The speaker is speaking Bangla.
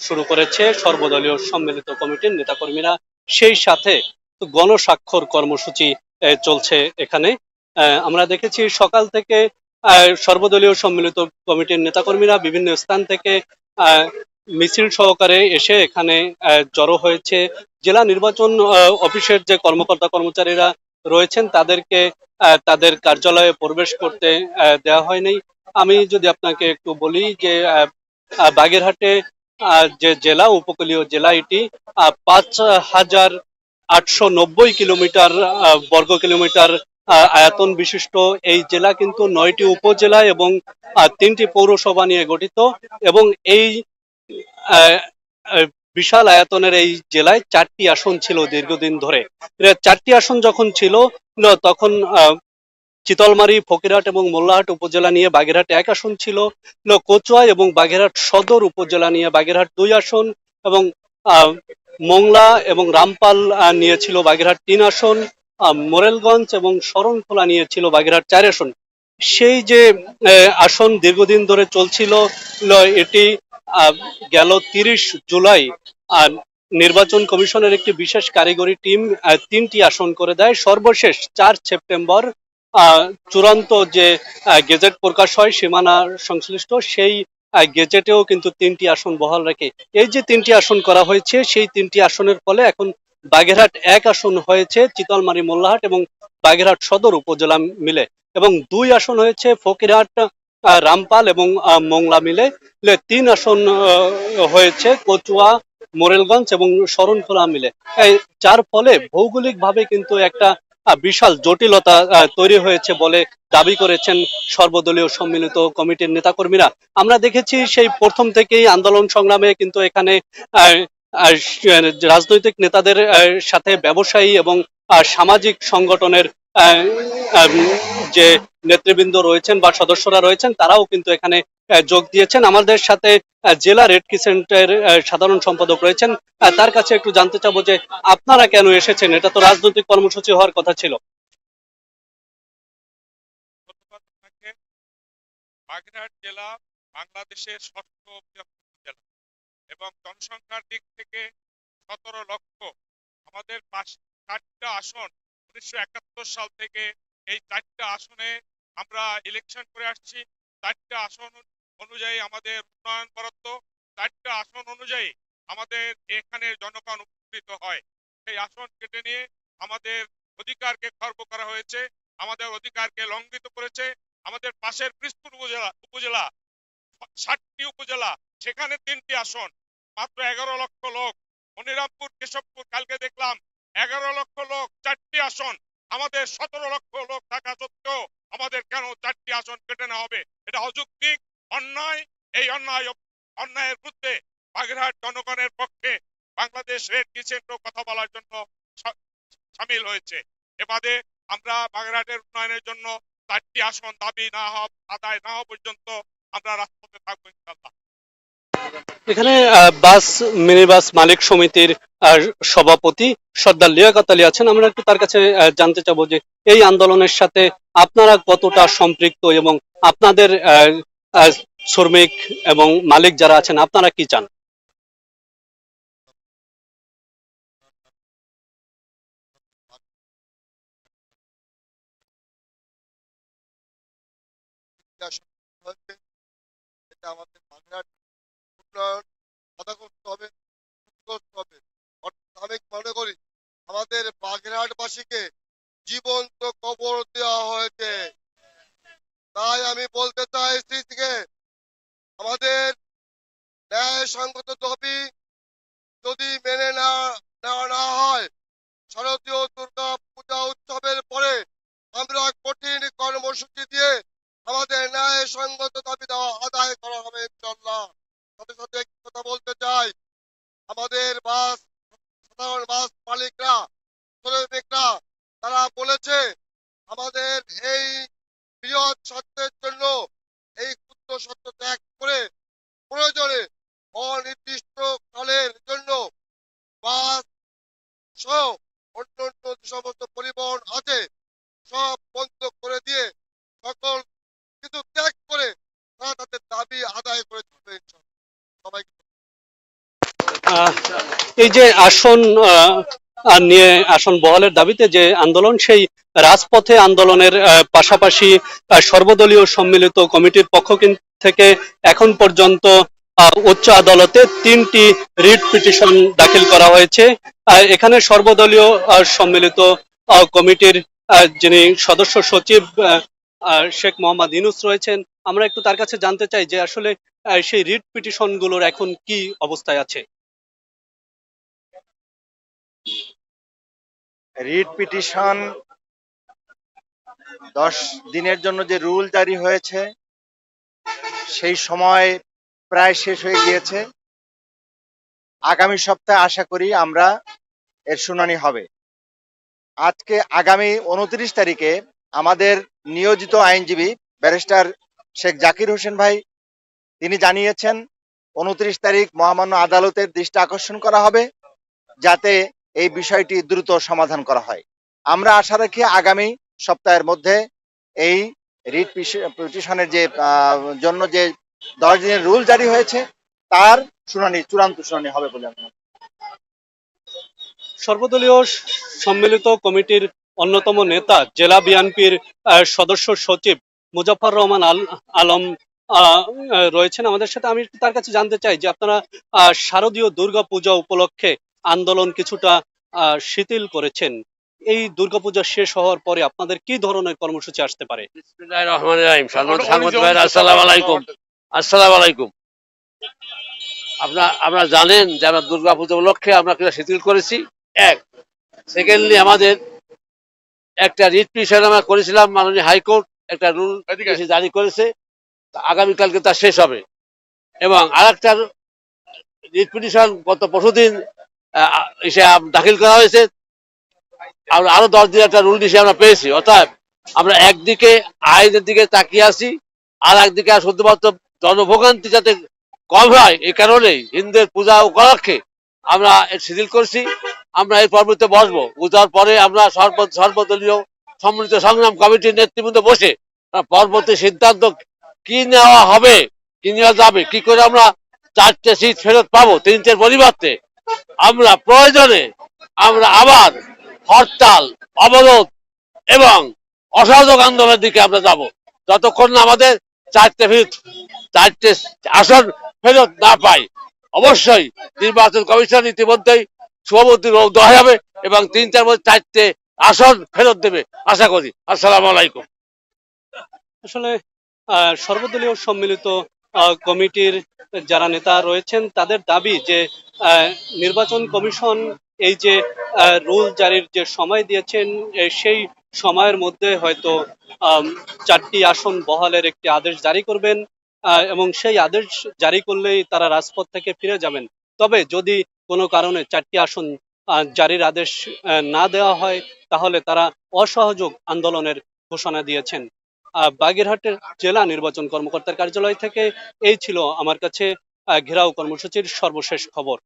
শুরু করেছে সর্বদলীয় সম্মিলিত কমিটির নেতাকর্মীরা। সেই সাথে গণস্বাক্ষর কর্মসূচি চলছে এখানে। আমরা দেখেছি সকাল থেকে সর্বদলীয় সম্মিলিত কমিটির নেতাকর্মীরা বিভিন্ন স্থান থেকে মিছিল সহকারে এসে এখানে জড়ো হয়েছে। জেলা নির্বাচন অফিসের যে কর্মকর্তা কর্মচারীরা রয়েছেন, তাদেরকে তাদের কার্যালয়ে প্রবেশ করতে দেওয়া হয়নি। আমি যদি আপনাকে একটু বলি যে বাগেরহাটে যে জেলা, উপকূলীয় জেলা এটি পাঁচ হাজার আটশো নব্বই কিলোমিটার বর্গ কিলোমিটার আয়তন বিশিষ্ট। এই জেলা কিন্তু নয়টি উপজেলা এবং তিনটি পৌরসভা নিয়ে গঠিত এবং এই বিশাল আয়তনের এই জেলায় চারটি আসন ছিল দীর্ঘদিন ধরে। চারটি আসন যখন ছিল, তখন চিতলমারি, ফকিরহাট এবং মোল্লাহাট উপজেলা নিয়ে বাগেরহাট এক আসন ছিল। কচুয়া এবং বাগেরহাট সদর উপজেলা নিয়ে বাগেরহাট দুই আসন এবং মোংলা এবং রামপাল নিয়েছিল বাগেরহাট তিন আসন। মোরেলগঞ্জ এবং শরণখোলা নিয়েছিল বাগেরহাট চার আসন। সেই যে আসন দীর্ঘদিন ধরে চলছিল এটি গেল তিরিশ জুলাই। নির্বাচন কমিশনের একটি বিশেষ কারিগরি টিম তিনটি আসন করে দেয়। সর্বশেষ চার সেপ্টেম্বর চূড়ান্ত যে গেজেট প্রকাশ হয়, সীমানা সংশ্লিষ্ট, সেই গেজেটেও কিন্তু তিনটি আসন বহাল রাখে, এই যে তিনটি আসন করা হয়েছে, সেই তিনটি আসনের ফলে এখন বাগেরহাট এক আসন হয়েছে, চিতলমারি মোল্লাহাট এবং বাগেরহাট সদর উপজেলা মিলে, এবং দুই আসন হয়েছে ফকিরহাট রামপাল এবং মোংলা মিলে তিন আসন হয়েছে কচুয়া, মোরেলগঞ্জ এবং শরণখোলা মিলে যার ফলে ভৌগোলিকভাবে কিন্তু একটা বিশাল জটিলতা তৈরি হয়েছে বলে দাবি করেছেন সর্বদলীয় সম্মিলিত কমিটির নেতাকর্মীরা। আমরা দেখেছি সেই প্রথম থেকেই আন্দোলন সংগ্রামে কিন্তু এখানে রাজনৈতিক নেতাদের সাথে ব্যবসায়ী এবং সামাজিক সংগঠনের যে নেতৃবৃন্দ রয়েছেন বা সদস্যরা রয়েছেন, তারাও কিন্তু এখানে যোগ দিয়েছেন। আমাদের সাথে জেলা রেড ক্রিসেন্টের সাধারণ সম্পাদক রয়েছেন। তার কাছে একটু জানতে চাবো যে আপনারা কেন এসেছেন? এটা তো রাজনৈতিক কর্মসূচি হওয়ার কথা ছিল। বাগেরহাট জেলা বাংলাদেশের ষষ্ঠ বৃহত্তম জেলা এবং জনসংখ্যার দিক থেকে সতেরো লক্ষ। আমাদের পাঁচ চারটা আসন উনিশশো একাত্তর সাল থেকে এই চারটা আসনে আমরা ইলেকশন করে আসছি। চারটা আসন অনুযায়ী আমাদের উন্নয়ন বরাদ্দ, চারটা আসন অনুযায়ী আমাদের এখানে জনগণ উপকৃত হয়। সেই আসন কেটে নিয়ে আমাদের অধিকারকে খর্ব করা হয়েছে, আমাদের অধিকারকে লঙ্ঘিত করেছে। আমাদের পাশের পিরস্পুর উপজেলা উপজেলা, ষাটটি উপজেলা, সেখানে তিনটি আসন। মাত্র এগারো লক্ষ লোক। মনিরামপুর, কেশবপুর, কালকে দেখলাম এগারো লক্ষ লোক, চারটি আসন। আমাদের সতেরো লক্ষ লোক থাকা সত্ত্বেও আমাদের কেন চারটি আসন কেটে নেওয়া হবে? এটা অযৌক্তিক অন্যায়। এই অন্যায়, অন্যায়ের বিরুদ্ধে বাগেরহাট জনগণের পক্ষে বাংলাদেশ রেড কথা বলার জন্য সামিল হয়েছে। এবারে আমরা বাগেরহাটের উন্নয়নের জন্য চারটি আসন দাবি না হওয়া, আদায় না হওয়া পর্যন্ত আমরা রাজপথে থাকব ইনশাল্লাহ এখানে বাস মিনি বাস মালিক সমিতির সভাপতি সর্দার লিয়াকত আলী আছেন। আমরা একটু তার কাছে জানতে চাবো যে এই আন্দোলনের সাথে আপনারা কতটা সম্পৃক্ত এবং আপনাদের শ্রমিক এবং মালিক যারা আছেন, আপনারা কি চান? আমাদের বাধা করতে হবে করতে হবে। আমি মনে করি, আমাদের বাগেরহাটবাসীকে জীবন্ত কবর দেওয়া হয়েছে। তাই আমি বলতে চাই থেকে আমাদের ন্যায় সঙ্গত দাবি যদি মেনে না, নেওয়া না হয়, শারদীয় দুর্গা পূজা উৎসবের পরে আমরা কঠিন কর্মসূচি দিয়ে আমাদের ন্যায় সঙ্গত দাবি দেওয়া আদায় করা হবে ইনশাল্লাহ সাথে সাথে একটি কথা বলতে চাই আমাদের বাস, সাধারণ বাস মালিকরা শ্রমিকরা তারা বলেছে, আমাদের এই বৃহৎ স্বার্থের জন্য, এই ক্ষুদ্র স্বার্থ ত্যাগ করে প্রয়োজনে অনির্দিষ্ট কালের জন্য বাস সহ অন্যান্য যে সমস্ত পরিবহন আছে, সব বন্ধ করে দিয়ে সকল কিছু ত্যাগ করে তারা তাদের দাবি আদায় করে। সবাইকে এই যে আসন নিয়ে আসন বহালের দাবিতে যে আন্দোলন, সেই রাজপথে আন্দোলনের পাশাপাশি সর্বদলীয় সম্মিলিত কমিটির পক্ষ থেকে এখন পর্যন্ত উচ্চ আদালতে তিনটি রিট পিটিশন দাখিল করা হয়েছে। এখানে সর্বদলীয় সম্মিলিত কমিটির যিনি সদস্য সচিব শেখ মোহাম্মদ ইনুস রয়েছেন। আমরা একটু তার কাছে জানতে চাই যে আসলে সেই রিট পিটিশনগুলোর এখন কি অবস্থায় আছে? রিট পিটিশন দশ দিনের জন্য যে রুল জারি হয়েছে, সেই সময় প্রায় শেষ হয়ে গিয়েছে। আগামী সপ্তাহে আশা করি আমরা এর শুনানি হবে। আজকে আগামী উনত্রিশ তারিখে আমাদের নিয়োজিত আইনজীবী ব্যারিস্টার শেখ জাকির হোসেন ভাই, তিনি জানিয়েছেন, উনত্রিশ তারিখ মহামান্য আদালতের দৃষ্টি আকর্ষণ করা হবে যাতে এই বিষয়টি দ্রুত সমাধান করা হয় আমরা আশা রাখি আগামী সপ্তাহের মধ্যে এই রিট পিটিশনের যে জন্য যে দশ দিনের রুল জারি হয়েছে, তার শুনানি, চূড়ান্ত শুনানি হবে বলে। সর্বদলীয় সম্মিলিত কমিটির অন্যতম নেতা জেলা বিএনপির সদস্য সচিব মুজাফর রহমান আল আলম রয়েছেন আমাদের সাথে। আমি তার কাছে জানতে চাই যে আপনারা আহ, শারদীয় দুর্গা পূজা উপলক্ষে আন্দোলন কিছুটা আহ, শিথিল করেছেন। এই দুর্গাপূজা শেষ হওয়ার পরে আপনাদের কি ধরনের কর্মসূচি আসতে পারে? আসসালামু আলাইকুম। আসসালামু আলাইকুম। আপনার আপনারা জানেন যে আমরা দুর্গা পুজো উপলক্ষে আমরা কিছু শিথিল করেছি। এক সেকেন্ডলি আমাদের একটা রিট পিটিশন আমরা করেছিলাম মাননীয় হাইকোর্ট একটা রুল জারি করেছে। আগামীকালকে তা শেষ হবে। এবং আর একটা রিট পিটিশন গত পরশুদিন এসে দাখিল করা হয়েছে। আমরা আরও দশ দিন একটা রুল হিসেবে আমরা পেয়েছি। অর্থাৎ আমরা একদিকে আইনের দিকে তাকিয়ে আছি আর একদিকে শুধুমাত্র জনভোগান্তি যাতে কম হয় এই কারণেই হিন্দুদের পূজা উপলক্ষে আমরা শিথিল করছি। আমরা এই পর্বতে বসবো। পূজার পরে আমরা সর্ব সর্বদলীয় সম্মিলিত সংগ্রাম কমিটির নেতৃবৃন্দ বসে পরবর্তী সিদ্ধান্ত কি নেওয়া হবে, কি নেওয়া যাবে, কি করে আমরা চারটে সিট ফেরত পাবো তিনটের পরিবর্তে, আমরা প্রয়োজনে আমরা আবার হরতাল, অবরোধ এবং অসহযোগ আন্দোলনের দিকে আমরা যাব। যতক্ষণ না আমাদের চারটে ফেরত চারটে আসন ফেরত না পাই, অবশ্যই নির্বাচন কমিশন ইতিমধ্যেই রোগ দেওয়া যাবে এবং তিন, চার বছর চারটে আসন ফেরত দেবে। আশা করি। আসসালাম আলাইকুম। আসলে সর্বদলীয় সম্মিলিত কমিটির যারা নেতা রয়েছেন, তাদের দাবি যে নির্বাচন কমিশন এই যে রুল জারির যে সময় দিয়েছেন সেই সময়ের মধ্যে হয়তো চারটি আসন বহালের একটি আদেশ জারি করবেন এবং সেই আদেশ জারি করলেই তারা রাজপথ থেকে ফিরে যাবেন। তবে যদি কোনো কারণে চারটি আসন জারির আদেশ না দেওয়া হয়, তাহলে তারা অসহযোগ আন্দোলনের ঘোষণা দিয়েছেন। বাগেরহাটের জেলা নির্বাচন কর্মকর্তার কার্যালয় থেকে এই ছিল আমার কাছে ঘেরাও কর্মসূচির সর্বশেষ খবর।